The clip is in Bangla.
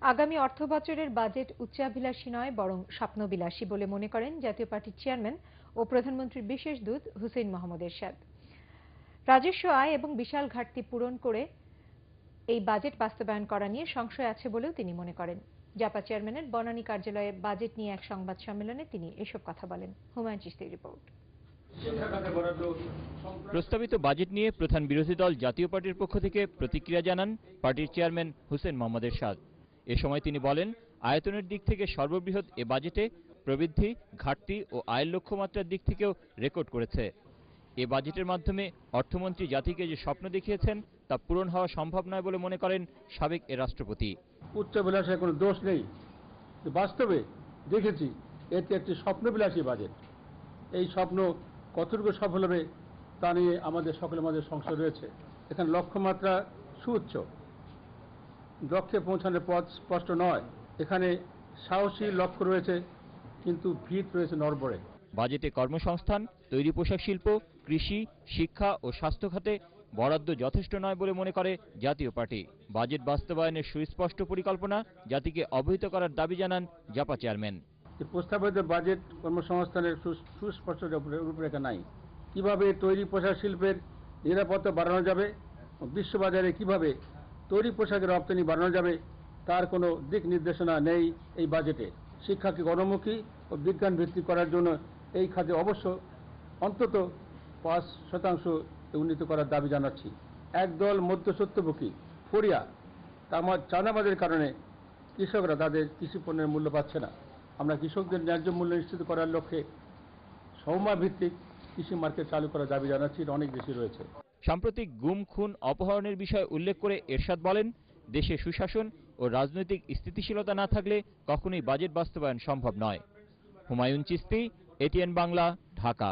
আগামী অর্থবছরের বাজেট উচ্চাভিলাষী নয়, বরং স্বপ্নবিলাসী বলে মনে করেন জাতীয় পার্টির চেয়ারম্যান ও প্রধানমন্ত্রীর বিশেষ দূত হুসেইন মোহাম্মদ এরশাদ। রাজস্ব আয় এবং বিশাল ঘাটতি পূরণ করে এই বাজেট বাস্তবায়ন করা নিয়ে সংশয় আছে বলেও তিনি মনে করেন। জাপা চেয়ারম্যানের বনানী কার্যালয়ে বাজেট নিয়ে এক সংবাদ সম্মেলনে তিনি এসব কথা বলেন। হুমায়ুন চিস্তির রিপোর্ট। প্রস্তাবিত বাজেট নিয়ে প্রধান বিরোধী দল জাতীয় পার্টির পক্ষ থেকে প্রতিক্রিয়া জানান পার্টির চেয়ারম্যান হুসেন মোহাম্মদ এরশাদ। এ সময় তিনি বলেন, আয়তনের দিক থেকে সর্ববৃহৎ এ বাজেটে প্রবৃদ্ধি, ঘাটতি ও আয়ের লক্ষ্যমাত্রার দিক থেকেও রেকর্ড করেছে। এ বাজেটের মাধ্যমে অর্থমন্ত্রী জাতিকে যে স্বপ্ন দেখিয়েছেন, তা পূরণ হওয়া সম্ভব নয় বলে মনে করেন সাবেক এ রাষ্ট্রপতি। উচ্চবিলাসের কোনো দোষ নেই। বাস্তবে দেখেছি, এটি একটি স্বপ্নবিলাসী বাজেট। এই স্বপ্ন কতটুকু সফল হবে, তা নিয়ে আমাদের, সকলের মাঝে সংশয় রয়েছে। এখানে লক্ষ্যমাত্রা সুউচ্চ। লক্ষ্যে পৌঁছানোর পথ স্পষ্ট নয়। এখানে সাহসী লক্ষ্য রয়েছে কিন্তু ভিত রয়েছে নরবরে বাজেটে কর্মসংস্থান তৈরি পোশাক শিল্প কৃষি শিক্ষা ও স্বাস্থ্য খাতে বরাদ্দ যথেষ্ট নয় বলে মনে করে জাতীয় পার্টি। বাজেট বাস্তবায়নের সুস্পষ্ট পরিকল্পনা জাতিকে অবহিত করার দাবি জানান জাপা চেয়ারম্যান। প্রস্তাবিত বাজেট কর্মসংস্থানের সুস্পষ্ট রূপরেখা নাই। কীভাবে তৈরি পোশাক শিল্পের নিরাপত্তা বাড়ানো যাবে বিশ্ববাজারে কীভাবে তৈরি পোশাকের রপ্তানি বাড়ানো যাবে, তার কোনো দিক নির্দেশনা নেই এই বাজেটে। শিক্ষাকে গণমুখী ও বিজ্ঞান ভিত্তিক করার জন্য এই খাতে অবশ্য অন্তত পাঁচ শতাংশ উন্নীত করার দাবি জানাচ্ছি। একদল মধ্যসত্যভোগী ফরিয়া তামার চাঁদাবাদের কারণে কৃষকরা তাদের কৃষি পণ্যের মূল্য পাচ্ছে না। আমরা কৃষকদের ন্যায্য মূল্য নিশ্চিত করার লক্ষ্যে সৌমা ভিত্তিক কৃষি মার্কেট চালু করার দাবি জানাচ্ছি অনেক বেশি রয়েছে। সাম্প্রতিক গুম খুন অপহরণের বিষয় উল্লেখ করে এরশাদ বলেন, দেশে সুশাসন ও রাজনৈতিক স্থিতিশীলতা না থাকলে কখনোই বাজেট বাস্তবায়ন সম্ভব নয়। হুমায়ুন চিস্তি, এটিএন বাংলা, ঢাকা।